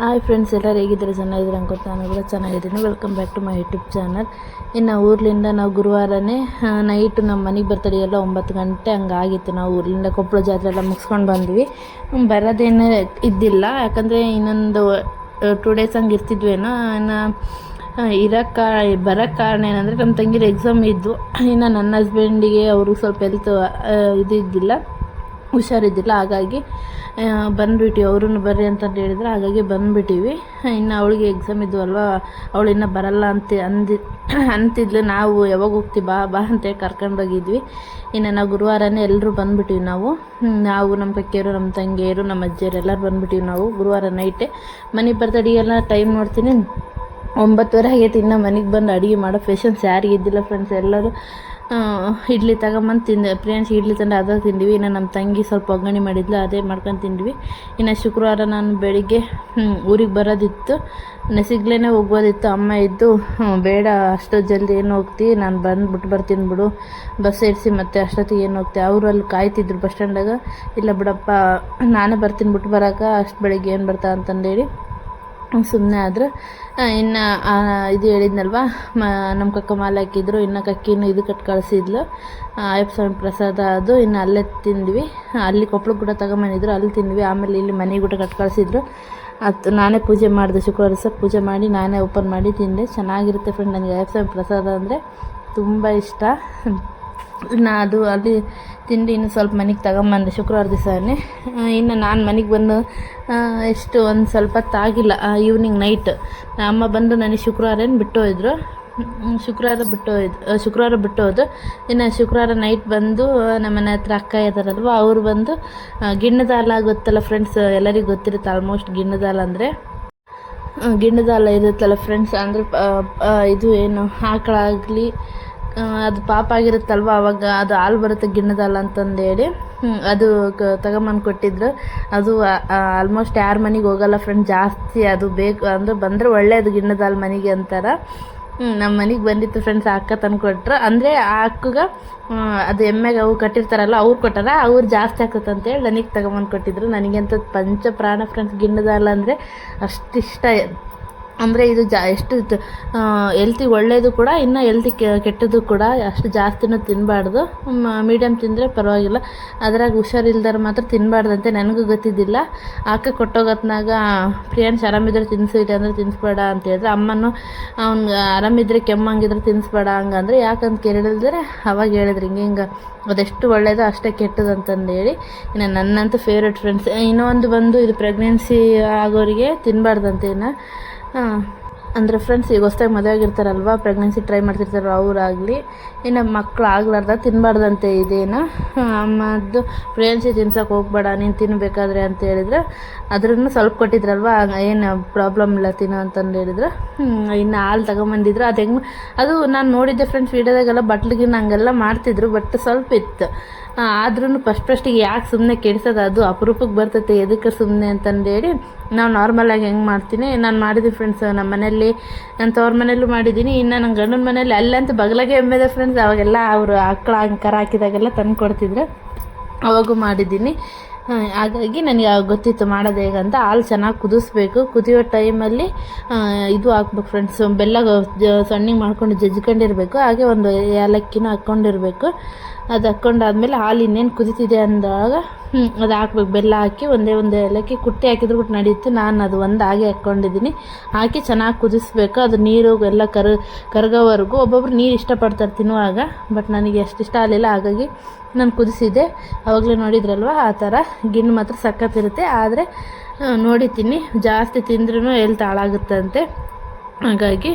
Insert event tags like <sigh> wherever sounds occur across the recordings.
Hi friends ಎಲ್ಲರೂ ಹೇಗಿದ್ದಾರೆ? ಚೆನ್ನಾಗಿದ್ರು ಅನ್ಕೊತ ನಾನು ಕೂಡ ಚೆನ್ನಾಗಿದ್ದೀನಿ. Welcome back to my YouTube channel ಇನ್ನು ಊರ್ಲಿಂದ ನಾವು ಗುರುವಾರನೇ ನೈಟು ನಮ್ಮ ಮನೆಗೆ ಬರ್ತಾರೆ ಎಲ್ಲ ಒಂಬತ್ತು ಗಂಟೆ ಹಂಗಾಗಿತ್ತು. ನಾವು ಊರಿಂದ ಕೊಪ್ಪಳ ಜಾತ್ರೆ ಎಲ್ಲ ಮುಗಿಸ್ಕೊಂಡು ಬಂದ್ವಿ. ಬರೋದೇನೇ ಇದ್ದಿಲ್ಲ. ಯಾಕಂದರೆ ಇನ್ನೊಂದು ಟೂ ಡೇಸ್ ಹಂಗೆ ಇರ್ತಿದ್ವೇನೋ, ಇನ್ನು ಇರೋಕ್ಕೆ ಬರೋಕ್ಕೆ ಕಾರಣ ಏನಂದರೆ ನಮ್ಮ ತಂಗಿರ ಎಕ್ಸಾಮ್ ಇದ್ವು ಇನ್ನು ನನ್ನ ಹಸ್ಬೆಂಡಿಗೆ ಅವ್ರಿಗೆ ಸ್ವಲ್ಪ ಹೆಲ್ತ್ ಇದು ಇದ್ದಿಲ್ಲ. ಹುಷಾರಿದ್ದಿಲ್ಲ. ಹಾಗಾಗಿ ಬಂದುಬಿಟ್ಟಿವಿ ಅವ್ರೂ ಬರ್ರಿ ಅಂತಂದು ಹೇಳಿದ್ರು. ಹಾಗಾಗಿ ಬಂದುಬಿಟ್ಟಿವಿ. ಇನ್ನು ಅವಳಿಗೆ ಎಕ್ಸಾಮ್ ಇದ್ವಲ್ವ ಅವಳು ಇನ್ನೂ ಬರಲ್ಲ ಅಂತ ಅಂದಿ, ಅಂತಿದ್ಲು. ನಾವು ಯಾವಾಗ ಹೋಗ್ತೀವಿ ಬಾ ಬಾ ಅಂತೇಳಿ ಕರ್ಕೊಂಡೋಗಿದ್ವಿ ಇನ್ನು ನಾವು ಗುರುವಾರನೇ ಎಲ್ಲರೂ ಬಂದುಬಿಟ್ಟಿವಿ ನಾವು. ನಾವು ನಮ್ಮ ಕಕ್ಕಿಯರು, ನಮ್ಮ ತಂಗಿಯರು, ನಮ್ಮ ಅಜ್ಜಿಯರು ಎಲ್ಲರೂ ಬಂದುಬಿಟ್ಟಿವಿ ನಾವು ಗುರುವಾರ ನೈಟೇ ಮನೆಗೆ ಬರ್ತಡಿಗೆಲ್ಲ ಟೈಮ್ ನೋಡ್ತೀನಿ. ಒಂಬತ್ತುವರೆ ಆಗೈತೆ. ಇನ್ನು ಮನೆಗೆ ಬಂದು ಅಡುಗೆ ಮಾಡೋ ಪೇಷನ್ಸ್ ಯಾರಿಗಿದ್ದಿಲ್ಲ ಫ್ರೆಂಡ್ಸ್ ಎಲ್ಲರೂ. ಇಡ್ಲಿ ತಗೊಂಬಂದು ತಿಂದೆ. ಫ್ರೆಂಡ್ಸ್ ಇಡ್ಲಿ ತಂದು ಅದೇ ತಿಂದ್ವಿ. ಇನ್ನು ನಮ್ಮ ತಂಗಿ ಸ್ವಲ್ಪ ಒಗ್ಗರಣೆ ಮಾಡಿದ್ಲು ಅದೇ ಮಾಡ್ಕೊಂಡು ತಿಂದ್ವಿ. ಇನ್ನು ಶುಕ್ರವಾರ ನಾನು ಬೆಳಿಗ್ಗೆ ಊರಿಗೆ ಬರೋದಿತ್ತು. ನೆಸಿಗ್ಲೇ ಹೋಗ್ಬೋದಿತ್ತು. ಅಮ್ಮ ಇದ್ದು "ಹ್ಮ್, ಬೇಡ ಅಷ್ಟು ಜಲ್ದಿ ಏನು ಹೋಗ್ತಿ? ನಾನು ಬಂದುಬಿಟ್ಟು ಬರ್ತೀನಿ ಬಿಡು. ಬಸ್ ಏರಿಸಿ ಮತ್ತೆ ಅಷ್ಟೊತ್ತಿಗೆ ಏನು ಹೋಗ್ತಿ? ಅವರು ಅಲ್ಲಿ ಕಾಯ್ತಿದ್ರು ಬಸ್ ಸ್ಟ್ಯಾಂಡಾಗ ಇಲ್ಲ ಬಿಡಪ್ಪ ನಾನೇ ಬರ್ತೀನಿ ಬಿಟ್ಟು ಬರೋಕೆ ಅಷ್ಟು ಬೆಳಿಗ್ಗೆ ಏನು ಬರ್ತಾ ಅಂತಂದೇಳಿ. ಸುಮ್ಮನೆ ಆದ್ರೆ ಇನ್ನು ಇದು ಹೇಳಿದ್ನಲ್ವ, ಮ ನಮ್ಮ ಕಕ್ಕ ಮಾಲೆ ಹಾಕಿದ್ರು, ಇನ್ನು ಕಕ್ಕಿನೂ ಇದು ಕಟ್ ಕಳಿಸಿದ್ಲು. ಅಯ್ಯಪ್ಪ ಸ್ವಾಮಿ ಪ್ರಸಾದ ಅದು, ಇನ್ನು ಅಲ್ಲೇ ತಿಂದ್ವಿ. ಅಲ್ಲಿ ಕೊಪ್ಪಳಕ್ಕೆ ಕೂಡ ತಗೊಂಬಂದಿದ್ರು, ಅಲ್ಲಿ ತಿಂದ್ವಿ. ಆಮೇಲೆ ಇಲ್ಲಿ ಮನೆಗೆ ಕೂಡ ಕಟ್ ಕಳಿಸಿದ್ರು. ಅದು ನಾನೇ ಪೂಜೆ ಮಾಡಿದೆ ಶುಕ್ರವಾರ ದಿವಸ, ಪೂಜೆ ಮಾಡಿ, ನಾನೇ ಓಪನ್ ಮಾಡಿ ತಿಂದೆ. ಚೆನ್ನಾಗಿರುತ್ತೆ ಫ್ರೆಂಡ್ ನನಗೆ ಅಯ್ಯಪ್ಪ ಸ್ವಾಮಿ ಪ್ರಸಾದ ಅಂದರೆ ತುಂಬ ಇಷ್ಟ. ಇನ್ನು ಅದು ಅಲ್ಲಿ ತಿಂಡಿ ಇನ್ನು ಸ್ವಲ್ಪ ಮನೆಗೆ ತಗೊಂಬಂದೆ ಶುಕ್ರವಾರ ದಿವಸನೇ. ಇನ್ನು ನಾನು ಮನೆಗೆ ಬಂದು ಎಷ್ಟು ಒಂದು ಸ್ವಲ್ಪ ತಾಗಿಲ್ಲ ಈವ್ನಿಂಗ್ ನೈಟ್ ಅಮ್ಮ ಬಂದು ನನಗೆ ಶುಕ್ರವಾರ ಏನು ಬಿಟ್ಟು ಹೋಯಿದ್ರು. ಶುಕ್ರವಾರ ಬಿಟ್ಟು ಹೋಯ್ದು ಶುಕ್ರವಾರ ಬಿಟ್ಟು ಇನ್ನು ಶುಕ್ರವಾರ ನೈಟ್ ಬಂದು ನಮ್ಮ ಮನೆ ಹತ್ರ ಅಕ್ಕ ಇದ್ದಾರಲ್ವ ಅವ್ರು ಬಂದು ಗಿಣ್ಣದಾಲ ಗೊತ್ತಲ್ಲ ಫ್ರೆಂಡ್ಸ್ ಎಲ್ಲರಿಗೂ ಗೊತ್ತಿರುತ್ತೆ ಆಲ್ಮೋಸ್ಟ್ ಗಿಣ್ಣದಾಲ ಅಂದರೆ. ಗಿಣ್ಣದಾಲ ಇರುತ್ತಲ್ಲ ಫ್ರೆಂಡ್ಸ್ ಅಂದರೆ ಇದು ಏನು ಆಕಳಾಗಲಿ ಅದು ಪಾಪ ಆಗಿರುತ್ತಲ್ವ? ಅವಾಗ ಅದು ಹಾಲು ಬರುತ್ತೆ ಗಿಣ್ಣದಲ್ಲ ಅಂತಂದೇಳಿ. ಅದು ಕ ತಗೊಂಬಂದು ಕೊಟ್ಟಿದ್ರು. ಅದು ಆಲ್ಮೋಸ್ಟ್ ಯಾರ ಮನೆಗೆ ಹೋಗಲ್ಲ ಫ್ರೆಂಡ್ ಜಾಸ್ತಿ ಅದು ಬೇಕು ಅಂದರೆ ಬಂದರೆ ಒಳ್ಳೆಯದು ಗಿಣ್ಣದ ಹಾಲು ಮನೆಗೆ ಅಂತಾರೆ. ನಮ್ಮ ಮನೆಗೆ ಬಂದಿತ್ತು ಫ್ರೆಂಡ್ಸ್ ಅಕ್ಕ ತಂದು ಕೊಟ್ಟರು ಅಂದರೆ ಆ ಅಕ್ಕಗೆ ಅದು ಎಮ್ಮೆಗೆ ಅವು ಕಟ್ಟಿರ್ತಾರಲ್ಲ, ಅವ್ರು ಕೊಟ್ಟಾರ. ಅವ್ರು ಜಾಸ್ತಿ ಆಗ್ತದೆ ಅಂತೇಳಿ ನನಗೆ ತಗೊಂಬಂದು ಕೊಟ್ಟಿದ್ರು. ನನಗೆ ಪಂಚ ಪ್ರಾಣ ಫ್ರೆಂಡ್ಸ್ ಗಿಣ್ಣದ ಅಂದರೆ ಅಷ್ಟು ಇಷ್ಟ. ಅಂದರೆ ಇದು ಜಾ ಎಷ್ಟು ಎಲ್ತಿಗೆ ಒಳ್ಳೆಯದು ಕೂಡ, ಇನ್ನು ಎಲ್ತಿ ಕೆಟ್ಟದ್ದು ಕೂಡ ಅಷ್ಟು ಜಾಸ್ತಿನೂ ತಿನ್ನಬಾರ್ದು ಮೀಡಿಯಮ್ ತಿಂದರೆ ಪರವಾಗಿಲ್ಲ. ಅದ್ರಾಗ ಹುಷಾರಿಲ್ದಾರ ಮಾತ್ರ ತಿನ್ನಬಾರ್ದಂತೆ ನನಗೂ ಗೊತ್ತಿದ್ದಿಲ್ಲ. ಆಕ ಕೊಟ್ಟೋಗತ್ನಾಗ ಪ್ರಿಯಾನ್ಸ್ ಆರಾಮಿದ್ರೆ ತಿನ್ಸಿರಿ ಅಂದರೆ ತಿನ್ನಿಸ್ಬೇಡ ಅಂತ ಹೇಳಿದ್ರೆ, ಅಮ್ಮನೂ ಅವ್ನು ಆರಾಮಿದ್ರೆ ಕೆಮ್ಮಂಗಿದ್ರೆ ತಿನ್ನಿಸ್ಬೇಡ ಹಂಗಂದ್ರೆ ಯಾಕಂತ ಕೇಳಿದ್ರೆ ಅವಾಗ ಹೇಳಿದ್ರು, ಹಿಂಗೆ ಹಿಂಗೆ, ಅದೆಷ್ಟು ಒಳ್ಳೆಯದು ಅಷ್ಟೇ ಕೆಟ್ಟದು ಅಂತಂದೇಳಿ ಇನ್ನು ನನ್ನಂತೂ ಫೇವ್ರೆಟ್ ಫ್ರೆಂಡ್ಸ್ ಇನ್ನೊಂದು ಬಂದು ಇದು ಪ್ರೆಗ್ನೆನ್ಸಿ ಆಗೋರಿಗೆ ತಿನ್ನಬಾರ್ದಂತೆ ಇನ್ನು ಅಂದರೆ ಫ್ರೆಂಡ್ಸ್ ಈಗ ಹೊಸ್ದಾಗಿ ಮದುವೆ ಆಗಿರ್ತಾರಲ್ವ ಪ್ರೆಗ್ನೆನ್ಸಿ ಟ್ರೈ ಮಾಡ್ತಿರ್ತಾರೋ ಅವರಾಗಲಿ. ಇನ್ನು ಮಕ್ಕಳು ಆಗ್ಲಾರ್ದ ತಿನ್ನಬಾರ್ದಂತೆ ಇದೇನು. ಅಮ್ಮದ್ದು ಪ್ರೆಗ್ನೆನ್ಸಿ ತಿನ್ಸೋಕೆ ಹೋಗ್ಬೇಡ, ನೀನು ತಿನ್ನಬೇಕಾದ್ರೆ ಅಂತ ಹೇಳಿದ್ರೆ ಅದ್ರನ್ನು ಸ್ವಲ್ಪ ಕೊಟ್ಟಿದ್ರಲ್ವ, ಏನು ಪ್ರಾಬ್ಲಮ್ ಇಲ್ಲ ತಿನ್ನೋ ಅಂತಂದು ಹೇಳಿದ್ರೆ. ಇನ್ನು ಹಾಲು ತಗೊಂಬಂದಿದ್ರು, ಅದು ಹೆಂಗೆ, ಅದು ನಾನು ನೋಡಿದ್ದೆ ಫ್ರೆಂಡ್ಸ್ ವೀಡಿಯೋದಾಗೆಲ್ಲ ಬಟ್ಲಿಗಿನ ಹಂಗೆಲ್ಲ ಮಾಡ್ತಿದ್ರು ಬಟ್ ಸ್ವಲ್ಪ ಇತ್ತು. ಆದ್ರೂ ಫಸ್ಟ್ ಫಸ್ಟಿಗೆ ಯಾಕೆ ಸುಮ್ಮನೆ ಕೆಡಿಸೋದು? ಅದು ಅಪರೂಪಕ್ಕೆ ಬರ್ತೈತೆ. ಎದಕ್ಕೆ ಸುಮ್ಮನೆ ಅಂತಂದೇಳಿ ನಾವು ನಾರ್ಮಲಾಗಿ ಹೆಂಗೆ ಮಾಡ್ತೀನಿ? ನಾನು ಮಾಡಿದ್ದೀನಿ ಫ್ರೆಂಡ್ಸ್ ನಮ್ಮ ಮನೇಲಿ ನನ್ನ ತವ್ರ ಮನೇಲೂ ಮಾಡಿದ್ದೀನಿ. ಇನ್ನು ನನ್ನ ಗಂಡನ ಮನೇಲಿ ಅಲ್ಲಂತೂ ಬಗಲಾಗೆ ಎಮ್ಮೆದೆ ಫ್ರೆಂಡ್ಸ್ ಅವಾಗೆಲ್ಲ ಅವರು ಆಕಳ, ಅಂಕರ ಹಾಕಿದಾಗೆಲ್ಲ ತಂದು ಕೊಡ್ತಿದ್ರು. ಅವಾಗೂ ಮಾಡಿದ್ದೀನಿ. ಹಾಗಾಗಿ ನನಗೆ ಗೊತ್ತಿತ್ತು ಮಾಡೋದು ಹೇಗಂತ ಹಾಲು ಚೆನ್ನಾಗಿ ಕುದಿಸ್ಬೇಕು. ಕುದಿಯೋ ಟೈಮಲ್ಲಿ ಇದು ಹಾಕ್ಬೇಕು ಫ್ರೆಂಡ್ಸ್ ಬೆಲ್ಲ ಸಣ್ಣಗೆ ಮಾಡ್ಕೊಂಡು ಜಜ್ಕೊಂಡಿರಬೇಕು ಹಾಗೆ ಒಂದು ಏಲಕ್ಕಿನೂ ಹಾಕ್ಕೊಂಡಿರ್ಬೇಕು. ಅದು ಹಾಕ್ಕೊಂಡಾದ್ಮೇಲೆ ಹಾಲು ಇನ್ನೇನು ಕುದೀತಿದೆ ಅಂದಾಗ ಅದು ಹಾಕ್ಬೇಕು. ಬೆಲ್ಲ ಹಾಕಿ ಒಂದೇ ಒಂದು ಏಲಕ್ಕಿ ಕುಟ್ಟಿ ಹಾಕಿದ್ರು ಕೂಡ ನಡೀತು. ನಾನು ಅದು ಒಂದು ಹಾಗೆ ಹಾಕ್ಕೊಂಡಿದ್ದೀನಿ ಹಾಕಿ ಚೆನ್ನಾಗಿ ಕುದಿಸ್ಬೇಕು. ಅದು ನೀರು ಎಲ್ಲ ಕರ್, ಕರಗೋವರೆಗೂ ಒಬ್ಬೊಬ್ರು ನೀರು ಇಷ್ಟಪಡ್ತಾರೆ ತಿನ್ನುವಾಗ, ಬಟ್ ನನಗೆ ಅಷ್ಟು ಇಷ್ಟ ಆಗಲಿಲ್ಲ. ಹಾಗಾಗಿ ನಾನು ಕುದಿಸಿದ್ದೆ ಅವಾಗಲೇ ನೋಡಿದ್ರಲ್ವ? ಆ ಥರ ಗಿಣ್ಣು ಮಾತ್ರ ಸಕ್ಕತ್ತಿರುತ್ತೆ. ಆದರೆ ನೋಡಿತೀನಿ ಜಾಸ್ತಿ ತಿಂದ್ರೂ ಎಲ್ಲಿ ಹಾಳಾಗುತ್ತಂತೆ. ಹಾಗಾಗಿ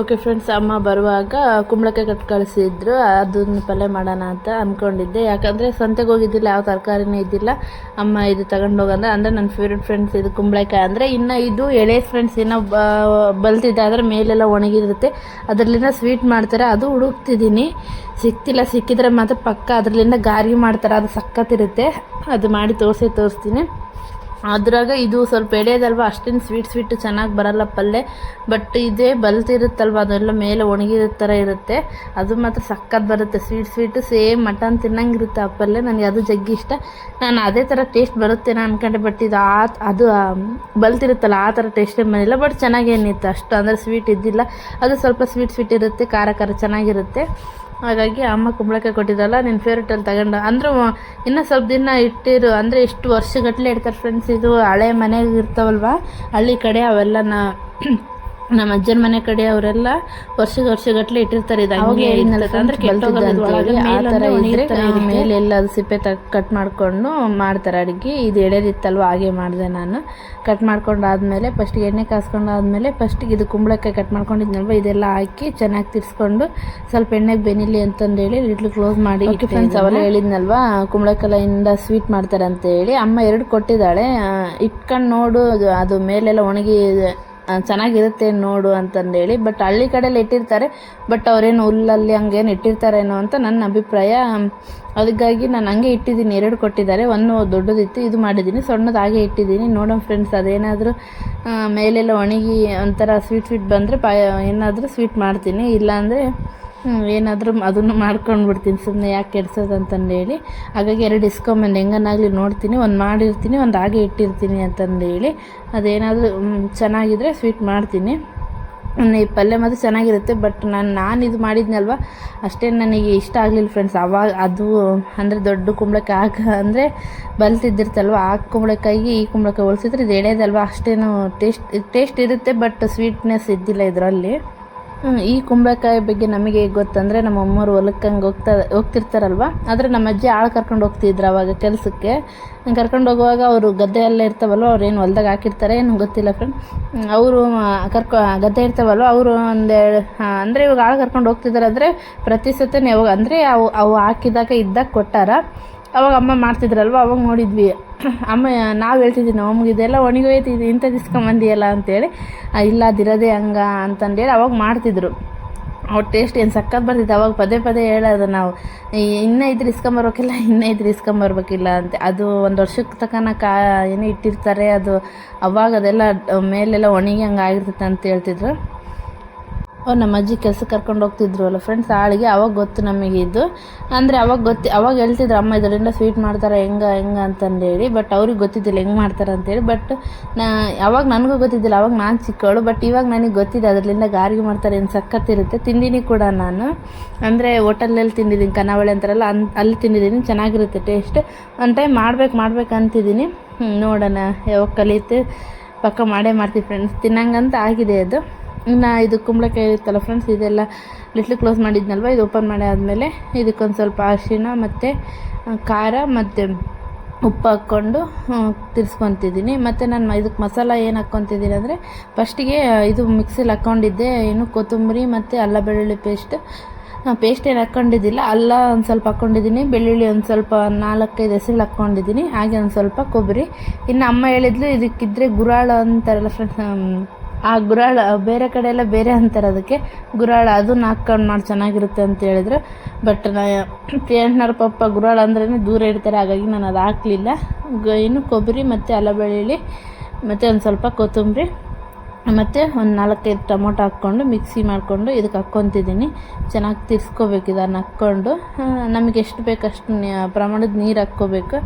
ಓಕೆ ಫ್ರೆಂಡ್ಸ್ ಅಮ್ಮ ಬರುವಾಗ ಕುಂಬಳಕಾಯಿ ಕಟ್ ಕಳಿಸಿದ್ರು, ಅದನ್ನು ಪಲ್ಯ ಮಾಡೋಣ ಅಂತ ಅಂದ್ಕೊಂಡಿದ್ದೆ ಯಾಕಂದರೆ ಸಂತೆಗೆ ಹೋಗಿದ್ದಿಲ್ಲ, ಯಾವ ತರಕಾರಿನೇ ಇದ್ದಿಲ್ಲ. ಅಮ್ಮ ಇದು ತಗೊಂಡು ಹೋಗಂದ್ರೆ, ಅಂದರೆ ನನ್ನ ಫೇವ್ರೆಟ್ ಫ್ರೆಂಡ್ಸ್ ಇದು ಕುಂಬಳಕಾಯಿ. ಅಂದರೆ ಇನ್ನು ಇದು ಎಳೆ ಫ್ರೆಂಡ್ಸ್ ಏನೋ ಬಲ್ತಿದೆ, ಆದರೆ ಮೇಲೆಲ್ಲ ಒಣಗಿರುತ್ತೆ. ಅದರಲ್ಲಿಂದ ಸ್ವೀಟ್ ಮಾಡ್ತಾರೆ, ಅದು ಹುಡುಕ್ತಿದ್ದೀನಿ. ಸಿಕ್ತಿಲ್ಲ, ಸಿಕ್ಕಿದ್ರೆ ಮಾತ್ರ ಪಕ್ಕ ಅದರಲ್ಲಿಂದ ಗಾರಿ ಮಾಡ್ತಾರೆ, ಅದು ಸಖತ್ತಿರುತ್ತೆ ಅದು ಮಾಡಿ ತೋರಿಸಿ ತೋರಿಸ್ತೀನಿ. ಅದ್ರಾಗ ಇದು ಸ್ವಲ್ಪ ಎಳೆಯೋದಲ್ವ? ಅಷ್ಟೇನು ಸ್ವೀಟ್ ಸ್ವೀಟ್ ಚೆನ್ನಾಗಿ ಬರಲ್ಲ ಪಲ್ಯ ಬಟ್ ಇದೇ ಬಲ್ತಿರುತ್ತಲ್ವ? ಅದೆಲ್ಲ ಮೇಲೆ ಒಣಗಿರೋ ಥರ ಇರುತ್ತೆ. ಅದು ಮಾತ್ರ ಸಕ್ಕತ್ ಬರುತ್ತೆ. ಸ್ವೀಟ್ ಸ್ವೀಟು ಸೇಮ್ ಮಟನ್ ತಿನ್ನಂಗಿರುತ್ತೆ ಆ ಪಲ್ಯ ನನಗೆ ಅದು ಜಗ್ಗಿ ಇಷ್ಟ. ನಾನು ಅದೇ ಥರ ಟೇಸ್ಟ್ ಬರುತ್ತೇನೋ ಅನ್ಕೊಂಡೆ. ಬಟ್ ಇದು ಆ, ಅದು ಬಲ್ತಿರುತ್ತಲ್ಲ, ಆ ಥರ ಟೇಸ್ಟೇ ಬಂದಿಲ್ಲ. ಬಟ್ ಚೆನ್ನಾಗೇನಿತ್ತು. ಅಷ್ಟು ಅಂದರೆ ಸ್ವೀಟ್ ಇದ್ದಿಲ್ಲ. ಅದು ಸ್ವಲ್ಪ ಸ್ವೀಟ್ ಸ್ವೀಟ್ ಇರುತ್ತೆ. ಖಾರ ಖಾರ ಚೆನ್ನಾಗಿರುತ್ತೆ. ಹಾಗಾಗಿ ಅಮ್ಮ ಕುಂಬಳಕಾಯಿ ಕೊಟ್ಟಿದ್ದಲ್ಲ ನಿನ್ನ ಫೇವ್ರೇಟಲ್ಲಿ ತಗೊಂಡು. ಅಂದ್ರೆ, ಇನ್ನು ಸ್ವಲ್ಪ ದಿನ ಇಟ್ಟಿರು. ಅಂದರೆ ಇಷ್ಟು ವರ್ಷಗಟ್ಟಲೆ ಇಡ್ತಾರೆ ಫ್ರೆಂಡ್ಸ್ ಇದು ಹಳೆ ಮನೆಗೆ ಇರ್ತಾವಲ್ವ? ಹಳ್ಳಿ ಕಡೆ ಅವೆಲ್ಲ ನಾ ನಮ್ಮ ಅಜ್ಜನ ಮನೆ ಕಡೆ ಅವರೆಲ್ಲ ವರ್ಷ ವರ್ಷಗಟ್ಟಲೆ ಇಟ್ಟಿರ್ತಾರೆ. ಮೇಲೆಲ್ಲ ಅದು ಸಿಪ್ಪೆ ತ ಕಟ್ ಮಾಡಿಕೊಂಡು ಮಾಡ್ತಾರೆ ಅಡುಗೆ. ಇದು ಎಳೆದಿತ್ತಲ್ವ ಹಾಗೆ ಮಾಡಿದೆ ನಾನು. ಕಟ್ ಮಾಡ್ಕೊಂಡು ಆದಮೇಲೆ ಫಸ್ಟಿಗೆ ಎಣ್ಣೆ ಕಾಸ್ಕೊಂಡು ಆದಮೇಲೆ ಫಸ್ಟಿಗೆ ಇದು ಕುಂಬಳಕಾಯಿ ಕಟ್ ಮಾಡ್ಕೊಂಡಿದ್ನಲ್ವ? ಇದೆಲ್ಲ ಹಾಕಿ ಚೆನ್ನಾಗಿ ತಿರ್ಸ್ಕೊಂಡು ಸ್ವಲ್ಪ ಎಣ್ಣೆಗೆ ಬೆನಿಲಿ ಅಂತಂದೇಳಿ ಲಿಟ್ಲು ಕ್ಲೋಸ್ ಮಾಡಿ ಫ್ರೆಂಡ್ಸ್ ಅವೆಲ್ಲ ಹೇಳಿದ್ನಲ್ವ? ಕುಂಬಳಕಾಯಿಂದ ಸ್ವೀಟ್ ಮಾಡ್ತಾರೆ ಅಂತ ಹೇಳಿ ಅಮ್ಮ ಎರಡು ಕೊಟ್ಟಿದ್ದಾಳೆ. ಇಟ್ಕೊಂಡು ನೋಡು ಅದು- ಮೇಲೆಲ್ಲ ಒಣಗಿ ಚೆನ್ನಾಗಿರುತ್ತೆ ನೋಡು ಅಂತಂದೇಳಿ ಬಟ್ ಹಳ್ಳಿ ಕಡೆಯಲ್ಲಿ ಇಟ್ಟಿರ್ತಾರೆ ಬಟ್ ಅವ್ರೇನು ಹುಲ್ಲಲ್ಲಿ ಹಂಗೇನು ಇಟ್ಟಿರ್ತಾರೇನೋ ಅಂತ ನನ್ನ ಅಭಿಪ್ರಾಯ. ಅದಕ್ಕಾಗಿ ನಾನು ಹಂಗೆ ಇಟ್ಟಿದ್ದೀನಿ, ಎರಡು ಕೊಟ್ಟಿದ್ದಾರೆ, ಒಂದು ದೊಡ್ಡದಿತ್ತು, ಇದು ಮಾಡಿದ್ದೀನಿ, ಸಣ್ಣದು ಹಾಗೆ ಇಟ್ಟಿದ್ದೀನಿ. ನೋಡೋಣ ಫ್ರೆಂಡ್ಸ್ ಅದೇನಾದರೂ ಮೇಲೆಲ್ಲ ಒಣಗಿ ಒಂಥರ ಸ್ವೀಟ್ ಸ್ವೀಟ್ ಬಂದರೆ ಪಾಯ ಏನಾದರೂ ಸ್ವೀಟ್ ಮಾಡ್ತೀನಿ, ಇಲ್ಲಾಂದರೆ ಏನಾದರೂ ಅದನ್ನು ಮಾಡ್ಕೊಂಡು ಬಿಡ್ತೀನಿ ಸುಮ್ಮನೆ ಯಾಕೆ ಕೆಡ್ಸೋದು ಅಂತಂದೇಳಿ ಹಾಗಾಗಿ ಎರಡು ಇಸ್ಕೊಂಬಂದು ಹೆಂಗನಾಗಲಿ ನೋಡ್ತೀನಿ, ಒಂದು ಮಾಡಿರ್ತೀನಿ, ಒಂದು ಹಾಗೆ ಇಟ್ಟಿರ್ತೀನಿ ಅಂತಂದೇಳಿ ಅದೇನಾದರೂ ಚೆನ್ನಾಗಿದ್ರೆ ಸ್ವೀಟ್ ಮಾಡ್ತೀನಿ. ಈ ಪಲ್ಯ ಮಾತ್ರ ಚೆನ್ನಾಗಿರುತ್ತೆ, ಬಟ್ ನಾನು ನಾನು ಇದು ಮಾಡಿದ್ನಲ್ವ, ಅಷ್ಟೇ ನನಗೆ ಇಷ್ಟ ಆಗಲಿಲ್ಲ ಫ್ರೆಂಡ್ಸ್ ಅವಾಗ ಅದು ಅಂದರೆ ದೊಡ್ಡ ಕುಂಬಳಕಾಯಿ ಹಾಕ ಅಂದರೆ ಬಲ್ತಿದ್ದಿರ್ತಲ್ವ, ಆ ಕುಂಬಳಕಾಯಿಗೆ ಈ ಕುಂಬಳಕಾಯಿ ಹೋಲಿಸಿದ್ರೆ ಇದು ಎಳೆದಲ್ವ ಅಷ್ಟೇನು ಟೇಸ್ಟ್ ಟೇಸ್ಟ್ ಇರುತ್ತೆ ಬಟ್ ಸ್ವೀಟ್ನೆಸ್ ಇದ್ದಿಲ್ಲ ಇದರಲ್ಲಿ. ಈ ಕುಂಬಳಕಾಯಿ ಬಗ್ಗೆ ನಮಗೆ ಹೇಗೆ ಗೊತ್ತಂದರೆ ನಮ್ಮ ಅಮ್ಮವ್ರು ಹೊಲಕ್ಕೆ ಹಂಗೆ ಹೋಗ್ತಾ, ಹೋಗ್ತಿರ್ತಾರಲ್ವ? ಆದರೆ ನಮ್ಮ ಅಜ್ಜಿ ಆಳು ಕರ್ಕೊಂಡು ಹೋಗ್ತಿದ್ರು ಅವಾಗ ಕೆಲಸಕ್ಕೆ. ಕರ್ಕೊಂಡು ಹೋಗುವಾಗ ಅವರು ಗದ್ದೆ ಎಲ್ಲ ಇರ್ತಾವಲ್ವ, ಅವ್ರು ಏನು ಹೊಲ್ದಾಗ ಹಾಕಿರ್ತಾರೆ, ಏನು ಗೊತ್ತಿಲ್ಲ ಫ್ರೆಂಡ್ ಅವರು ಕರ್ಕೊ, ಗದ್ದೆ ಇರ್ತಾವಲ್ವ, ಅವರು ಒಂದು ಅಂದರೆ ಇವಾಗ ಆಳು ಕರ್ಕೊಂಡು ಹೋಗ್ತಿದ್ದಾರೆ ಅಂದರೆ ಪ್ರತಿ ಸತಿನೇ ಯಾವಾಗ ಅಂದರೆ ಅವು ಅವು ಹಾಕಿದಾಗ ಇದ್ದಾಗ ಕೊಟ್ಟಾರ. ಅವಾಗ ಅಮ್ಮ ಮಾಡ್ತಿದ್ರಲ್ವ? ಅವಾಗ ನೋಡಿದ್ವಿ. <clears throat> ಅಮ್ಮ, ನಾವು ಹೇಳ್ತಿದ್ವಿ ನಾವು ಇದೆಲ್ಲ ಒಣಗೋಯ್ತಿದ್ವಿ ಇಂಥ ಇಂಥದ್ದು ಇಸ್ಕೊಂಬಂದಿಯಲ್ಲ ಅಂತೇಳಿ ಇಲ್ಲ, ಅದಿರೋದೇ ಹಂಗ ಅಂತಂದೇಳಿ ಅವಾಗ ಮಾಡ್ತಿದ್ರು. ಅವ್ರ ಟೇಸ್ಟ್ ಏನು ಸಕ್ಕತ್ ಬರ್ತಿತ್ತು. ಅವಾಗ ಪದೇ ಪದೇ ಹೇಳೋದು ನಾವು ಇನ್ನೂ ಇದ್ರೆ ಇಸ್ಕೊಂಬರ್ಬೇಕಿಲ್ಲ ಇನ್ನೂ ಇದ್ರೆ ಇಸ್ಕೊಂಬರ್ಬೇಕಿಲ್ಲ ಅಂತ. ಅದು ಒಂದು ವರ್ಷಕ್ಕೆ ತಕನ ಕಾ, ಏನೋ ಇಟ್ಟಿರ್ತಾರೆ, ಅದು ಅವಾಗ ಅದೆಲ್ಲ ಮೇಲೆಲ್ಲ ಒಣಗಿ ಹಂಗೆ ಆಗಿರ್ತೈತೆ ಅಂತ ಹೇಳ್ತಿದ್ರು. ಅವ್ರು ನಮ್ಮ ಅಜ್ಜಿ ಕೆಲ್ಸಕ್ಕೆ ಕರ್ಕೊಂಡು ಹೋಗ್ತಿದ್ರು ಅಲ್ಲ ಫ್ರೆಂಡ್ಸ್ ಆಳಿಗೆ ಅವಾಗ ಗೊತ್ತು ನಮಗೆ ಇದು. ಅಂದರೆ ಅವಾಗ ಗೊತ್ತಿ, ಅವಾಗ ಹೇಳ್ತಿದ್ರು, ಅಮ್ಮ ಇದರಿಂದ ಸ್ವೀಟ್ ಮಾಡ್ತಾರೆ, ಹೆಂಗೆ ಹೆಂಗೆ ಅಂತಂದೇಳಿ. ಬಟ್ ಅವ್ರಿಗೆ ಗೊತ್ತಿದ್ದಿಲ್ಲ, ಹೆಂಗೆ ಮಾಡ್ತಾರೆ ಅಂತೇಳಿ. ಬಟ್ ನಾ, ಅವಾಗ ನನಗೂ ಗೊತ್ತಿದ್ದಿಲ್ಲ, ಅವಾಗ ನಾನು ಚಿಕ್ಕವಳು. ಬಟ್ ಇವಾಗ ನನಗೆ ಗೊತ್ತಿದೆ ಅದರಿಂದ ಗಾರ್ಗೆ ಮಾಡ್ತಾರೆ, ಏನು ಸಖತ್ತಿರುತ್ತೆ. ತಿಂದಿನಿ ಕೂಡ ನಾನು. ಅಂದರೆ ಹೋಟೆಲಲ್ಲಿ ತಿಂದಿದ್ದೀನಿ ಕನಾವಳಿ ಅಂತಾರಲ್ಲ, ಅನ್, ಅಲ್ಲಿ ತಿಂದಿದ್ದೀನಿ ಚೆನ್ನಾಗಿರುತ್ತೆ ಟೇಸ್ಟ್ ಒಂದು ಟೈಮ್ ಮಾಡ್ಬೇಕು ಮಾಡ್ಬೇಕು ಅಂತಿದ್ದೀನಿ ನೋಡೋಣ, ಯಾವಾಗ ಕಲಿಯುತ್ತೆ, ಪಕ್ಕ ಮಾಡೇ ಮಾಡ್ತೀವಿ ಫ್ರೆಂಡ್ಸ್ ತಿನ್ನಂಗಂತ ಆಗಿದೆ ಅದು. ಇನ್ನು ಇದು ಕುಂಬಳಕಾಯಿ ಇರುತ್ತಲ್ಲ ಫ್ರೆಂಡ್ಸ್ ಇದೆಲ್ಲ ಲಿಟ್ಲ್ ಕ್ಲೋಸ್ ಮಾಡಿದ್ನಲ್ವ, ಇದು ಓಪನ್ ಮಾಡಿ ಆದಮೇಲೆ ಇದಕ್ಕೊಂದು ಸ್ವಲ್ಪ ಅರಿಶಿಣ ಮತ್ತು ಖಾರ ಮತ್ತು ಉಪ್ಪು ಹಾಕ್ಕೊಂಡು ತಿರ್ಸ್ಕೊತಿದ್ದೀನಿ. ಮತ್ತು ನಾನು ಇದಕ್ಕೆ ಮಸಾಲ ಏನು ಹಾಕ್ಕೊತಿದ್ದೀನಿ ಅಂದರೆ ಫಸ್ಟಿಗೆ ಇದು ಮಿಕ್ಸಿಲಿ ಹಾಕ್ಕೊಂಡಿದ್ದೆ, ಏನು ಕೊತ್ತಂಬರಿ ಮತ್ತು ಅಲ್ಲ ಬೆಳ್ಳುಳ್ಳಿ ಪೇಸ್ಟ್ ಪೇಸ್ಟ್ ಏನು ಹಾಕ್ಕೊಂಡಿದ್ದಿಲ್ಲ, ಅಲ್ಲ ಒಂದು ಸ್ವಲ್ಪ ಹಾಕ್ಕೊಂಡಿದ್ದೀನಿ, ಬೆಳ್ಳುಳ್ಳಿ ಒಂದು ಸ್ವಲ್ಪ ನಾಲ್ಕೈದು ಹೆಸರು ಹಾಕ್ಕೊಂಡಿದ್ದೀನಿ, ಹಾಗೆ ಒಂದು ಸ್ವಲ್ಪ ಕೊಬ್ಬರಿ. ಇನ್ನು ಅಮ್ಮ ಹೇಳಿದ್ಲು, ಇದಕ್ಕಿದ್ರೆ ಗುರಾಳ ಅಂತಾರಲ್ಲ ಫ್ರೆಂಡ್ಸ್ ಆ ಗುರಾಳ, ಬೇರೆ ಕಡೆ ಎಲ್ಲ ಬೇರೆ ಅಂತಾರೆ ಅದಕ್ಕೆ. ಗುರಾಳ ಅದನ್ನ ಹಾಕ್ಕೊಂಡು ಮಾಡಿ ಚೆನ್ನಾಗಿರುತ್ತೆ ಅಂತ ಹೇಳಿದ್ರು. ಬಟ್ ನಾ ಪ್ರಿಯಾಂಕ್ನವ್ರ ಪಪ್ಪ ಗುರಾಳ ಅಂದ್ರೇ ದೂರ ಇಡ್ತಾರೆ ಹಾಗಾಗಿ ನಾನು ಅದು ಹಾಕಲಿಲ್ಲ. ಇನ್ನು ಕೊಬ್ಬರಿ ಮತ್ತು ಅಲ್ಲ ಮತ್ತು ಒಂದು ಸ್ವಲ್ಪ ಕೊತ್ತಂಬರಿ, ಮತ್ತು ಒಂದು ನಾಲ್ಕೈದು ಟೊಮೊಟೊ ಹಾಕ್ಕೊಂಡು ಮಿಕ್ಸಿ ಮಾಡಿಕೊಂಡು ಇದಕ್ಕೆ ಹಾಕ್ಕೊತಿದ್ದೀನಿ. ಚೆನ್ನಾಗಿ ತಿರ್ಸ್ಕೋಬೇಕು ಇದನ್ನು ಹಾಕ್ಕೊಂಡು. ನಮಗೆ ಎಷ್ಟು ಬೇಕು ಅಷ್ಟು ಪ್ರಮಾಣದ ನೀರು ಹಾಕ್ಕೋಬೇಕು.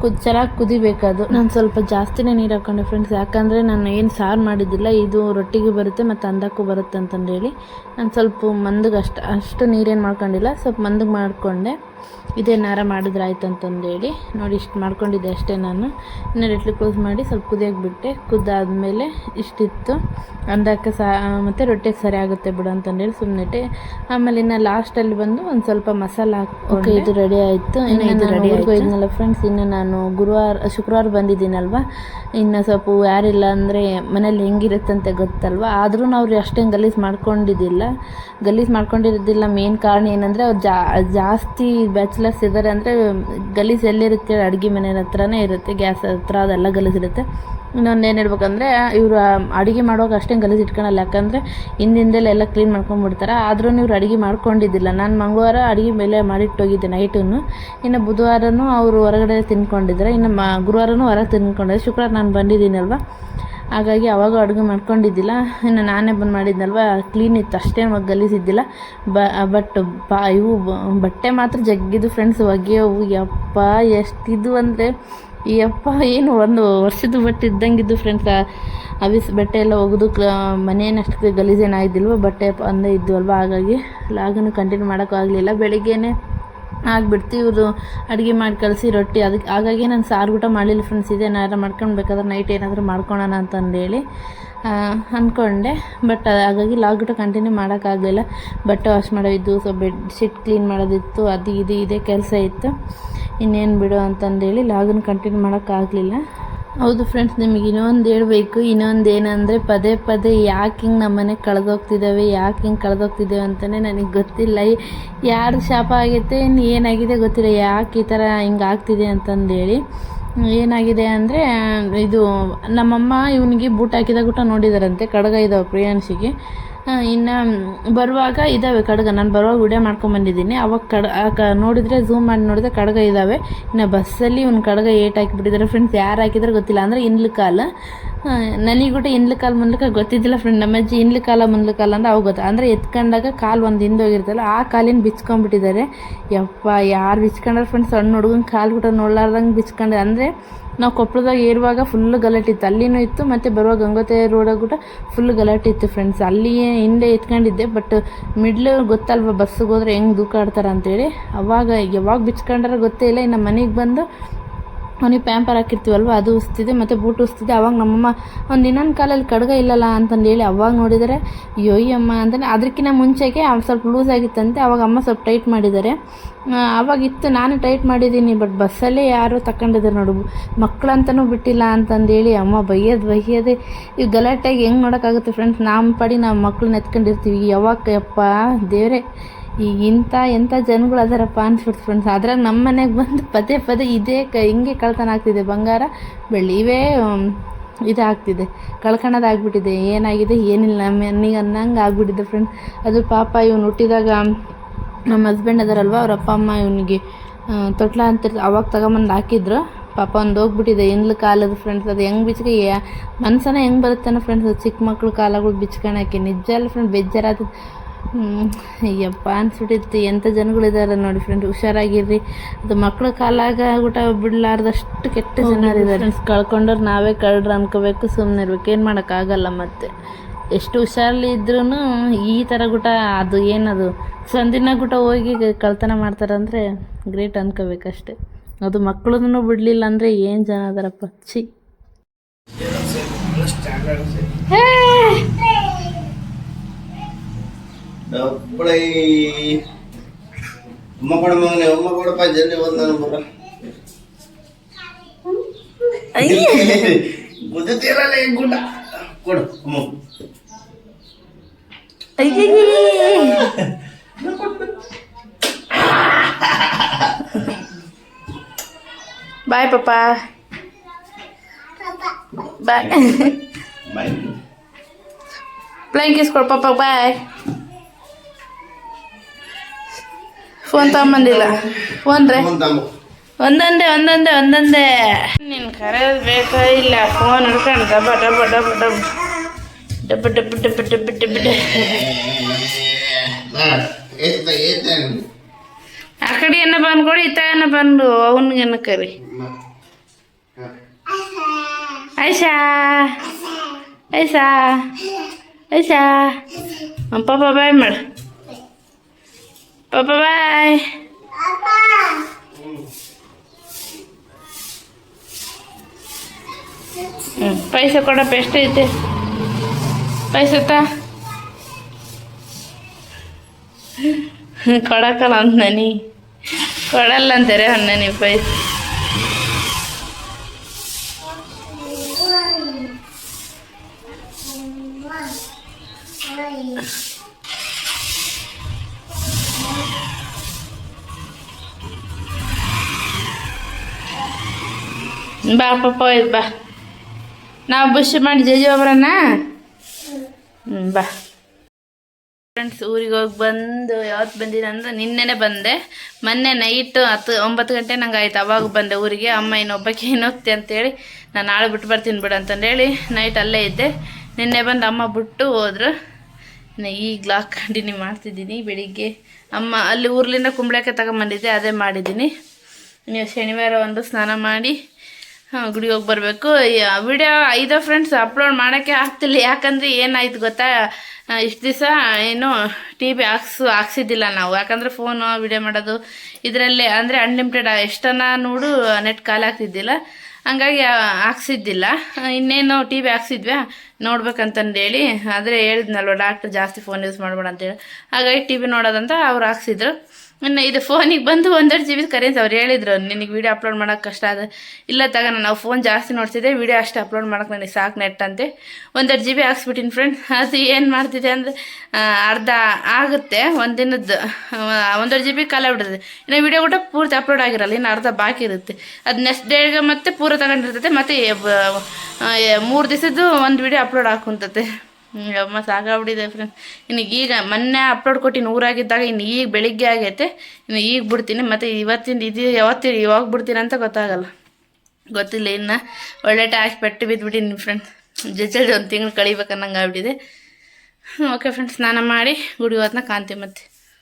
ಕುದ್ ಚೆನ್ನಾಗಿ ಕುದಿಬೇಕು ಅದು. ನಾನು ಸ್ವಲ್ಪ ಜಾಸ್ತಿನೇ ನೀರು ಹಾಕ್ಕೊಂಡೆ ಫ್ರೆಂಡ್ಸ್ ಯಾಕಂದರೆ ನಾನು ಏನು ಸಾರು ಮಾಡಿದ್ದಿಲ್ಲ, ಇದು ರೊಟ್ಟಿಗೆ ಬರುತ್ತೆ ಮತ್ತು ಅಂದಕ್ಕೂ ಬರುತ್ತೆ ಅಂತಂದೇಳಿ ನಾನು ಸ್ವಲ್ಪ ಮಂದಗೆ ಅಷ್ಟು ಅಷ್ಟು ನೀರೇನು ಮಾಡ್ಕೊಂಡಿಲ್ಲ, ಸ್ವಲ್ಪ ಮಂದಗೆ ಮಾಡಿಕೊಂಡೆ. ಇದೇ ನಾರ ಮಾಡಿದ್ರೆ ಆಯ್ತು ಅಂತಂದೇಳಿ. ನೋಡಿ ಇಷ್ಟು ಮಾಡ್ಕೊಂಡಿದ್ದೆ ಅಷ್ಟೇ ನಾನು. ಇನ್ನು ರೆಟ್ಲಿ ಕ್ಲೋಸ್ ಮಾಡಿ ಸ್ವಲ್ಪ ಕುದಿಯೋಕೆ ಬಿಟ್ಟೆ ಕುದ್ದಾದ್ಮೇಲೆ ಇಷ್ಟಿತ್ತು. ಅಂದಕ್ಕೆ ಸಾ ಮತ್ತು ರೊಟ್ಟಿಗೆ ಸರಿ ಆಗುತ್ತೆ ಬಿಡು ಅಂತಂದೇಳಿ ಸುಮ್ಮನೆ ಆಮೇಲೆ ಇನ್ನು ಲಾಸ್ಟಲ್ಲಿ ಬಂದು ಒಂದು ಸ್ವಲ್ಪ ಮಸಾಲ ಹಾಕಿ ಇದು ರೆಡಿ ಆಯಿತು. ಇನ್ನು ಇದು ರೆಡಿ ಆಯ್ತು? ಫ್ರೆಂಡ್ಸ್ ಇನ್ನು ನಾನು ಗುರುವಾರ ಶುಕ್ರವಾರ ಬಂದಿದ್ದೀನಲ್ವ? ಇನ್ನು ಸ್ವಲ್ಪ ಯಾರಿಲ್ಲ ಅಂದರೆ ಮನೇಲಿ ಹೆಂಗಿರುತ್ತಂತೆ ಗೊತ್ತಲ್ವ? ಆದರೂ ಅವ್ರು ಅಷ್ಟೇನು ಗಲೀಜು ಮಾಡ್ಕೊಂಡಿದ್ದಿಲ್ಲ. ಗಲೀಜು ಮಾಡ್ಕೊಂಡಿರೋದಿಲ್ಲ ಮೇನ್ ಕಾರಣ ಏನಂದರೆ ಅವ್ರು ಜಾಸ್ತಿ ಬ್ಯಾಚುಲರ್ಸ್ ಇದ್ದಾರೆ ಅಂದರೆ ಗಲೀಜು ಎಲ್ಲಿರುತ್ತೆ ಅಡುಗೆ ಮನೆ ಹತ್ರನೇ ಇರುತ್ತೆ ಗ್ಯಾಸ್ ಹತ್ರ ಅದೆಲ್ಲ ಗಲೀಜಿರುತ್ತೆ ಇನ್ನೊಂದು ಏನು ಹೇಳ್ಬೇಕಂದ್ರೆ, ಇವರು ಅಡುಗೆ ಮಾಡುವಾಗ ಅಷ್ಟೇ ಗಲೀಜು ಇಟ್ಕೊಳಲ್ಲ, ಯಾಕಂದರೆ ಹಿಂದಿಂದಲೇ ಎಲ್ಲ ಕ್ಲೀನ್ ಮಾಡ್ಕೊಂಡ್ಬಿಡ್ತಾರೆ. ಆದರೂ ಇವ್ರು ಅಡುಗೆ ಮಾಡ್ಕೊಂಡಿದ್ದಿಲ್ಲ. ನಾನು ಮಂಗಳವಾರ ಅಡುಗೆ ಮೇಲೆ ಮಾಡಿಟ್ಟೋಗಿದ್ದೆ ನೈಟೂ ಇನ್ನು ಬುಧವಾರನೂ ಅವರು ಹೊರಗಡೆ ತಿನ್ಕೊಂಡಿದ್ದಾರೆ. ಇನ್ನು ಮ, ಗುರುವಾರನೂ ಹೊರಗೆ ತಿನ್ಕೊಂಡಿದ್ದೆ ಶುಕ್ರವಾರ ನಾನು ಬಂದಿದ್ದೀನಲ್ವ? ಹಾಗಾಗಿ ಅವಾಗ ಅಡುಗೆ ಮಾಡ್ಕೊಂಡಿದ್ದಿಲ್ಲ. ಇನ್ನು ನಾನೇ ಬಂದು ಮಾಡಿದ್ನಲ್ವ ಕ್ಲೀನ್ ಇತ್ತು. ಅಷ್ಟೇನು ಗಲೀಜಿದ್ದಿಲ್ಲ ಬಟ್ ಬಾ ಇವು ಬಟ್ಟೆ ಮಾತ್ರ ಜಗ್ಗಿದ್ದು ಫ್ರೆಂಡ್ಸ್ ಒಗೆಯೋವು. ಯಪ್ಪ ಎಷ್ಟಿದ್ದು ಅಂದರೆ, ಯಪ್ಪ, ಏನು ಒಂದು ವರ್ಷದ ಬಟ್ಟೆ ಇದ್ದಂಗಿದ್ದು ಫ್ರೆಂಡ್ಸ್ ಅವಿಸ್ ಬಟ್ಟೆ ಎಲ್ಲ ಒಗೆದು ಕ್ಲ ಮನೇನು ಅಷ್ಟು ಗಲೀಜೇನಾಗಿದ್ದಿಲ್ವ ಬಟ್ಟೆ ಅಂದೇ ಇದ್ದು ಅಲ್ವ. ಹಾಗಾಗಿ ಲಾಗನ್ನು ಕಂಟಿನ್ಯೂ ಮಾಡೋಕ್ಕಾಗಲಿಲ್ಲ ಬೆಳಿಗ್ಗೆನೇ ಆಗ್ಬಿಡ್ತು. ಇವರು ಅಡುಗೆ ಮಾಡಿ ಕಳಿಸಿ ರೊಟ್ಟಿ. ಅದಕ್ಕೆ ಹಾಗಾಗಿ ನಾನು ಸಾರು ಊಟ ಮಾಡಲಿಲ್ಲ ಫ್ರೆಂಡ್ಸ್ ಇದೆ. ಮಾಡ್ಕೊಂಡು ಬೇಕಾದ್ರೆ ನೈಟ್ ಏನಾದರೂ ಮಾಡ್ಕೊಳೋಣ ಅಂತಂದೇಳಿ ಅಂದ್ಕೊಂಡೆ ಬಟ್ ಹಾಗಾಗಿ ಊಟ ಕಂಟಿನ್ಯೂ ಮಾಡೋಕ್ಕಾಗಲಿಲ್ಲ. ಬಟ್ಟೆ ವಾಶ್ ಮಾಡೋದಿದ್ದು ಸೊ ಬೆಡ್ಶೀಟ್ ಕ್ಲೀನ್ ಮಾಡೋದಿತ್ತು, ಅದು ಇದು ಇದೇ, ಕೆಲಸ ಇತ್ತು. ಇನ್ನೇನು ಬಿಡು ಅಂತಂದೇಳಿ ಲಾಗನ್ನು ಕಂಟಿನ್ಯೂ ಮಾಡೋಕ್ಕಾಗಲಿಲ್ಲ. ಹೌದು ಫ್ರೆಂಡ್ಸ್ ನಿಮಗೆ ಇನ್ನೊಂದು ಹೇಳಬೇಕು. ಇನ್ನೊಂದು ಏನಂದರೆ ಪದೇ ಪದೇ ಯಾಕೆ ಹಿಂಗೆ ನಮ್ಮನೆ ಕಳೆದೋಗ್ತಿದ್ದಾವೆ, ಯಾಕೆ ಹಿಂಗೆ ಕಳೆದೋಗ್ತಿದ್ದೇವೆ ಅಂತಲೇ ನನಗೆ ಗೊತ್ತಿಲ್ಲ. ಯಾರು ಶಾಪ ಆಗೈತೆ ಇನ್ನು ಏನಾಗಿದೆ ಗೊತ್ತಿಲ್ಲ. ಯಾಕೆ ಈ ಥರ ಹಿಂಗೆ ಆಗ್ತಿದೆ ಅಂತಂದೇಳಿ ಏನಾಗಿದೆ ಅಂದರೆ, ಇದು ನಮ್ಮಮ್ಮ ಇವನಿಗೆ ಬೂಟ್ ಹಾಕಿದಾಗ ಊಟ ನೋಡಿದಾರಂತೆ, ಕಡಗ ಇದಾವೆ ಪ್ರಿಯಾಂಶಿಗೆ. ಇನ್ನು ಬರುವಾಗ ಇದ್ದಾವೆ ಕಡಗ. ನಾನು ಬರುವಾಗ ವಿಡಿಯೋ ಮಾಡ್ಕೊಂಬಂದಿದ್ದೀನಿ. ಅವಾಗ ಕಡ ನೋಡಿದರೆ ಝೂಮ್ ಮಾಡಿ ನೋಡಿದ್ರೆ ಕಡಗ ಇದ್ದಾವೆ ಇನ್ನು ಬಸ್ಸಲ್ಲಿ ಒಂದು ಕಡಗ ಏಟ್ ಹಾಕಿಬಿಟ್ಟಿದ್ದಾರೆ. ಫ್ರೆಂಡ್ಸ್ ಯಾರು ಹಾಕಿದ್ರೆ ಗೊತ್ತಿಲ್ಲ. ಅಂದರೆ ಇನ್ಲು ನನಗೆ ಕೂಡ ಇನ್ಲು ಕಾಲ ಮುಂದ್ಲಕ ಗೊತ್ತಿದ್ದಿಲ್ಲ ಫ್ರೆಂಡ್ ನಮ್ಮ ಅಜ್ಜಿ ಇನ್ಲು ಕಾಲ, ಮುಂದ್ಲು ಕಾಲ ಅಂದ್ರೆ ಅವಾಗ ಗೊತ್ತು ಅಂದರೆ ಎತ್ಕೊಂಡಾಗ ಕಾಲು ಒಂದು ಹಿಂದೋಗಿರ್ತಲ್ಲ ಆ ಕಾಲಿನ ಬಿಚ್ಕೊಂಡ್ಬಿಟ್ಟಿದ್ದಾರೆ. ಯಪ್ಪ, ಯಾರು ಬಿಚ್ಕೊಂಡ್ರೆ ಫ್ರೆಂಡ್ಸ್ ಸಣ್ಣ ಹುಡುಗನ ಕಾಲು ಕೂಡ ನೋಡ್ಲಾರ್ದಂಗೆ ಬಿಚ್ಕೊಂಡ್ರೆ ಅಂದರೆ ನಾವು ಕೊಪ್ಪಳದಾಗ ಏರುವಾಗ ಫುಲ್ ಗಲಾಟೆ ಇತ್ತು. ಅಲ್ಲಿನೂ ಇತ್ತು, ಮತ್ತು ಬರುವ ಗಂಗೋತೆ ರೋಡಾಗ ಕೂಡ ಫುಲ್ ಗಲಾಟೆ ಇತ್ತು ಫ್ರೆಂಡ್ಸ್ ಅಲ್ಲಿಯೇ ಹಿಂದೆ ಎತ್ಕೊಂಡಿದ್ದೆ ಬಟ್ ಮಿಡ್ಲ್ ಗೊತ್ತಲ್ವ ಬಸ್ಸಿಗೆ ಹೋದ್ರೆ ಹೆಂಗೆ ದೂಕಾಡ್ತಾರೆ ಅಂತೇಳಿ. ಅವಾಗ ಯಾವಾಗ ಬಿಚ್ಕೊಂಡ್ರೆ ಗೊತ್ತೇ ಇಲ್ಲ. ಇನ್ನು ಮನೆಗೆ ಬಂದು ಅವನಿಗೆ ಪ್ಯಾಂಪರ್ ಹಾಕಿರ್ತೀವಲ್ವ? ಅದು ಉಸ್ತಿದೆ ಮತ್ತು ಬೂಟ್ ಉಸ್ತಿದೆ. ಅವಾಗ ನಮ್ಮಮ್ಮ ಒಂದು ಇನ್ನೊಂದು ಕಾಲಲ್ಲಿ ಕಡ್ಗ ಇಲ್ಲಲ್ಲ ಅಂತಂದು ಹೇಳಿ ಅವಾಗ ನೋಡಿದರೆ. ಅಮ್ಮ ಅಂತಲೇ ಅದಕ್ಕಿಂತ ಮುಂಚೆಗೆ ಅವ್ನು ಸ್ವಲ್ಪ ಲೂಸ್ ಆಗಿತ್ತಂತೆ. ಅವಾಗ ಅಮ್ಮ ಸ್ವಲ್ಪ ಟೈಟ್ ಮಾಡಿದ್ದಾರೆ. ಅವಾಗಿತ್ತು. ನಾನು ಟೈಟ್ ಮಾಡಿದ್ದೀನಿ ಬಟ್ ಬಸ್ಸಲ್ಲೇ ಯಾರು ತಕೊಂಡಿದ್ರು ನೋಡು. ಮಕ್ಕಳಂತನೂ ಬಿಟ್ಟಿಲ್ಲ ಅಂತಂದೇಳಿ ಅಮ್ಮ ಬೈಯೋದು ಬೈಯೋದೆ. ಈ ಗಲಾಟೆಗೆ ಹೆಂಗೆ ನೋಡೋಕ್ಕಾಗುತ್ತೆ ಫ್ರೆಂಡ್ಸ್ ನಮ್ಮ ಪಡಿ ನಾವು ಮಕ್ಕಳನ್ನ ಎತ್ಕೊಂಡಿರ್ತೀವಿ. ಯಾವಾಗ ಯಪ್ಪ ದೇವರೇ. ಈಗ ಇಂಥ ಎಂಥ ಜನಗಳು ಅದಾರಪ್ಪ ಅನ್ಸ್ಬಿಡ್ತು ಫ್ರೆಂಡ್ಸ್ ಅದ್ರಾಗ ನಮ್ಮ ಮನೆಗೆ ಬಂದು ಪದೇ ಪದೇ ಇದೇ ಕ ಹಿಂಗೆ ಕಳ್ತನ ಆಗ್ತಿದೆ. ಬಂಗಾರ ಬೆಳ್ಳಿ ಇವೇ ಇದು ಇದಾಗ್ತಿದೆ ಕಳ್ಕೊಳೋದಾಗ್ಬಿಟ್ಟಿದೆ ಏನಾಗಿದೆ? ಏನಿಲ್ಲ. ನಮ್ಮ ಮನೆಗೆ ಅನ್ನಂಗೆ ಆಗ್ಬಿಟ್ಟಿದೆ ಫ್ರೆಂಡ್ ಅದು ಪಾಪ ಇವನು ಹುಟ್ಟಿದಾಗ ನಮ್ಮ ಹಸ್ಬೆಂಡ್ ಅದಾರಲ್ವ? ಅವ್ರ ಅಪ್ಪ, ಅಮ್ಮ ಇವನಿಗೆ ತೊಟ್ಲ ಅಂತ ಅವಾಗ ತಗೊಂಬಂದು ಹಾಕಿದ್ರು. ಪಾಪ ಒಂದು ಹೋಗ್ಬಿಟ್ಟಿದೆ. ಎಂದ್ಲು ಕಾಲದ ಫ್ರೆಂಡ್ಸ್ ಅದು ಹೆಂಗೆ ಬಿಚ್ಕ ಮನ್ಸನ ಹೆಂಗೆ ಬರುತ್ತಾನೆ ಫ್ರೆಂಡ್ಸ್ ಚಿಕ್ಕ ಮಕ್ಳು ಕಾಲಗಳು ಬಿಚ್ಕೊಳಕ್ಕೆ ನಿಜ ಅಲ್ಲ ಫ್ರೆಂಡ್ ಬೇಜಾರಾದ ಅಯ್ಯಪ್ಪ ಅನ್ಸ್ಬಿಟ್ಟಿತ್ತು. ಎಂಥ ಜನಗಳಿದ್ದಾರೆ ನೋಡಿ ಫ್ರೆಂಡ್ ಹುಷಾರಾಗಿರ್ರಿ. ಅದು ಮಕ್ಕಳ ಕಾಲಾಗ ಊಟ ಬಿಡ್ಲಾರ್ದಷ್ಟು ಕೆಟ್ಟ ಜನ ಇದ್ದಾರೆ ಕಳ್ಕೊಂಡವ್ರು ನಾವೇ ಕಳ್ರ ಅನ್ಕೋಬೇಕು ಸುಮ್ಮನೆ ಇರ್ಬೇಕು. ಏನು ಮಾಡೋಕ್ಕಾಗಲ್ಲ ಮತ್ತೆ. ಎಷ್ಟು ಹುಷಾರಲ್ಲಿ ಇದ್ರೂ ಈ ಥರ ಗುಟ ಅದು ಏನದು? ಸಂದಿನ ಗುಟ ಹೋಗಿ ಕಳ್ತನ ಮಾಡ್ತಾರಂದರೆ ಗ್ರೇಟ್ ಅನ್ಕೋಬೇಕಷ್ಟೆ. ಅದು ಮಕ್ಕಳನ್ನು ಬಿಡಲಿಲ್ಲ ಅಂದರೆ ಏನು ಜನ ಅದಾರಪ್ಪ? ಛೀ. ಡಬ್ಬಳೈ ಉಮ್ಮ ಕೊಡ ಮಗನೇ ಉಮ್ಮ ಕೊಡಪ್ಪ ಜಲ್ದಿ ಒಂದು ನಾನು ಬರ ಗುದ್ದುತ್ತೀರಲ್ಲ ಈ ಗುಡ್ಡ ಕೊಡು ಅಮ್ಮ ಬಾಯ್ ಪಾಪ ಬಾಯ್ ಬಾಯ್ ಪ್ಲೈನ್ ಕಿಸ್ ಕೊಡು ಪಾಪ ಬಾಯ್ ಫೋನ್ ತಗೊಂಬಂದಿಲ್ಲ ಫೋನ್ ರೀ ಒಂದೊಂದೇ ಒಂದೊಂದೇ ಒಂದೊಂದೇ. ನೀನು ಕರೆಯೋದು ಬೇಕಾ ಇಲ್ಲ? ಫೋನ್ ಹಿಡ್ಕೊಂಡು ಡಬ್ಬ ಡಬ್ಬ ಡಬ್ಬ ಡಬ್ಬ. ಡಬ್ಬ ಡಬ್ಬ ಡಬ್ಬ ಡಬ್ಬ ಡಬ್ಬ. ಡಬ್ಬ ಆ ಕಡೆ ಏನ ಬಂದ್ಕೊಡು ಈತ ಏನ ಬಂದು ಅವನಿಗೇನ ಕರಿ. ಐಶಾ. ಐಸಾ ಐಸಾ ಪಾಪ ಬಾಯ್ ಮಾಡು. பாப்பா பாய் ಪೈಸೆ ಕೊಡ ಬೆಸ್ಟ್ ಐತೆ ಪೈಸೆ ತ ಕೊಡಕಲ್ಲ ಅಂತ ನನಿ ಕೊಡಲ್ಲ ಅಂತಾರೆ ಅಣ್ಣನಿ ಪೈಸೆ Thank ಬಾ ಪಪ್ಪ ಇದು ಬಾ. ನಾವು ಬುಷ್ ಮಾಡಿ ಜೇಜು ಅವರನ್ನ? ಹ್ಞೂ ಬಾ. ಫ್ರೆಂಡ್ಸ್ ಊರಿಗೆ ಹೋಗಿ ಬಂದು ಯಾವತ್ತು ಬಂದಿದೆ ಅಂದ್ರೆ ನಿನ್ನೆನೆ ಬಂದೆ. ಮೊನ್ನೆ ನೈಟ್ ಹತ್ತು, ಒಂಬತ್ತು ಗಂಟೆ ನಂಗೆ ಆಯ್ತು. ಅವಾಗ ಬಂದೆ ಊರಿಗೆ. ಅಮ್ಮ ಇನ್ನೊಬ್ಬಕ್ಕೆ ಏನು ಅಂತ ಅಂತೇಳಿ ನಾನು ನಾಳೆ ಬಿಟ್ಟು ಬರ್ತೀನಿ ಬಿಡು ಅಂತಂದೇಳಿ ನೈಟ್ ಅಲ್ಲೇ ಇದ್ದೆ. ನಿನ್ನೆ ಬಂದು ಅಮ್ಮ ಬಿಟ್ಟು ಹೋದ್ರು. ಈಗ ಲಾಕ್ ಕಂಟಿನ್ಯೂ ಮಾಡ್ತಿದ್ದೀನಿ ಬೆಳಿಗ್ಗೆ. ಅಮ್ಮ ಅಲ್ಲಿ ಊರ್ಲಿಂದ ಕುಂಬಳಕ್ಕೆ ತಗೊಂಬಂದಿದ್ದೆ, ಅದೇ ಮಾಡಿದ್ದೀನಿ. ನೀವು ಶನಿವಾರ ಒಂದು ಸ್ನಾನ ಮಾಡಿ ಹಾಂ, ಗುಡಿಗೆ ಹೋಗಿ ಬರಬೇಕು. ವಿಡಿಯೋ ಐದೋ ಫ್ರೆಂಡ್ಸ್ ಅಪ್ಲೋಡ್ ಮಾಡೋಕ್ಕೆ ಆಗ್ತಿಲ್ಲ. ಯಾಕಂದರೆ ಏನಾಯ್ತು ಗೊತ್ತಾ? ಇಷ್ಟು ದಿವಸ ಏನು ಟಿ ವಿ ಹಾಕ್ಸು, ಹಾಕ್ಸಿದ್ದಿಲ್ಲ ನಾವು. ಯಾಕಂದರೆ ಫೋನು ವಿಡಿಯೋ ಮಾಡೋದು ಇದರಲ್ಲೇ ಅಂದರೆ ಅನ್ಲಿಮಿಟೆಡ್ ಎಷ್ಟನ್ನ ನೋಡು ನೆಟ್ ಖಾಲಿ ಆಗ್ತಿದ್ದಿಲ್ಲ. ಹಂಗಾಗಿ ಹಾಕ್ಸಿದ್ದಿಲ್ಲ. ಇನ್ನೇನು ಟಿ ವಿ ಹಾಕ್ಸಿದ್ವಿ ನೋಡ್ಬೇಕಂತಂದೇಳಿ ಆದರೆ ಹೇಳಿದ್ನಲ್ವ ಡಾಕ್ಟ್ರ್ ಜಾಸ್ತಿ ಫೋನ್ ಯೂಸ್ ಮಾಡಬೇಡ ಅಂತೇಳಿ. ಹಾಗಾಗಿ ಟಿ ವಿ ನೋಡೋದಂತ ಅವ್ರು ಹಾಕ್ಸಿದ್ರು. ಇನ್ನು ಇದು ಫೋನಿಗೆ ಬಂದು ಒಂದೆರಡು ಜಿ ಬಿ ಕರೆನ್ಸಿ ಅವ್ರು ಹೇಳಿದ್ರು, ನಿನಗೆ ವೀಡಿಯೋ ಅಪ್ಲೋಡ್ ಮಾಡೋಕೆ ಕಷ್ಟ ಅದು ಇಲ್ಲ ತಗ ನಾವು ಫೋನ್ ಜಾಸ್ತಿ ನೋಡ್ತಿದ್ದೆ ವೀಡಿಯೋ ಅಷ್ಟು ಅಪ್ಲೋಡ್ ಮಾಡೋಕೆ ನನಗೆ ಸಾಕು ನೆಟ್ ಅಂತೆ. ಒಂದೆರಡು ಜಿ ಬಿ ಹಾಕ್ಸ್ಬಿಟ್ಟಿನಿ ಫ್ರೆಂಡ್ ಅದು ಏನು ಮಾಡ್ತಿದೆ ಅಂದರೆ ಅರ್ಧ ಆಗುತ್ತೆ ಒಂದು ದಿನದ್ದು ಒಂದೆರಡು ಜಿ ಬಿ ಕಾಲ ಬಿಡುತ್ತೆ ಇನ್ನು ವೀಡಿಯೋ ಕೂಡ ಪೂರ್ತಿ ಅಪ್ಲೋಡ್ ಆಗಿರಲ್ಲ, ಇನ್ನು ಅರ್ಧ ಬಾಕಿ ಇರುತ್ತೆ. ಅದು ನೆಕ್ಸ್ಟ್ ಡೇಗೆ ಮತ್ತೆ ಪೂರ ತಗೊಂಡಿರ್ತದೆ ಮತ್ತು ಮೂರು ದಿವಸದ್ದು ಒಂದು ವೀಡಿಯೋ ಅಪ್ಲೋಡ್ ಹಾಕುಂತತೆ. ಅಮ್ಮ, ಸಾಕಾಗ್ಬಿಟ್ಟಿದೆ ಫ್ರೆಂಡ್ ಇನ್ನು ಈಗ ಮೊನ್ನೆ ಅಪ್ಲೋಡ್ ಕೊಟ್ಟಿನಿ ಊರಾಗಿದ್ದಾಗ ಇನ್ನು ಈಗ ಬೆಳಿಗ್ಗೆ ಆಗೈತೆ. ಇನ್ನು ಈಗ ಬಿಡ್ತೀನಿ. ಮತ್ತು ಇವತ್ತಿನ ಇದು ಯಾವತ್ತಿ ಇವಾಗ ಬಿಡ್ತೀನಿ ಅಂತ ಗೊತ್ತಾಗಲ್ಲ. ಗೊತ್ತಿಲ್ಲ, ಇನ್ನು ಒಳ್ಳೆ ಟ್ಯಾಕ್ಸ್ ಪೆಟ್ಟು ಬಿದ್ದುಬಿಟ್ಟಿನಿ ಫ್ರೆಂಡ್ಸ್ ಜಜ್ಜಲ್ಲಿ ಒಂದು ತಿಂಗಳು ಕಳಿಬೇಕನ್ನಂಗೆ ಆಗ್ಬಿಟ್ಟಿದೆ ಓಕೆ ಫ್ರೆಂಡ್ಸ್ ಸ್ನಾನ ಮಾಡಿ, ಗುಡಿ ಹೋದ್ನ ಕಾಂತಿ ಮತ್ತೆ.